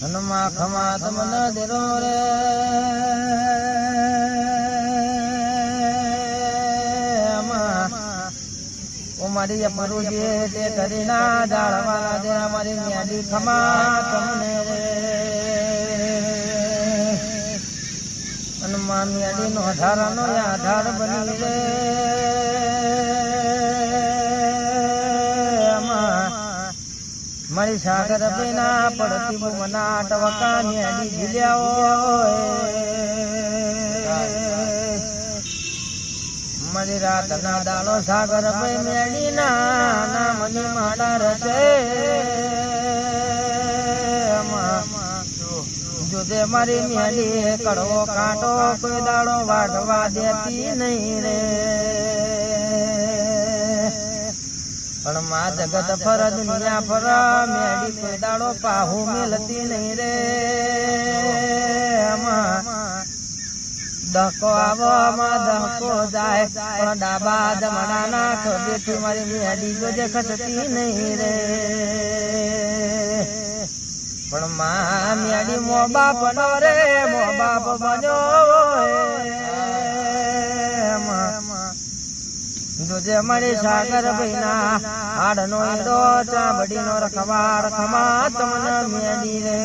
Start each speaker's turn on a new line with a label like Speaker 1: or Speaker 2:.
Speaker 1: હનુમા ખમા તમન દેરો રે. આમાં ઓ જે તે કરી કરીના જાળવાના દે, અમારી ન્યાડી ખમા તમને રે. હનુમા ન્યાડી નો આધારનો આધાર બની રે. મારી સાગર બેના પડતી મના ટવકા ન્યાડી ઝીલ્યા મારી રાત ના દાડો સાગર બે મેળી ના મને માડા રચે. જોજે મારી મેળી કડવો કાંટો કોઈ દાડો વાઢવા દેતી નહીં રે. પણ માં જગત ફર દુનિયા ફર મેડી દાડો પાહુ મેલતી નહીં રે. આમાં આવો માં દહકો જાય, પણ ડાબા જમણા ના ખબેથી મારી મેડી જોજે ખસતી નહીં રે. પણ માં મેડી મો બાપ નો રે, મો બાપ બન્યો જોજે મારી સાગર ભૈના હાડનો ઈડો ચાબડીનો રખવા રખમા તમને મેડી રે.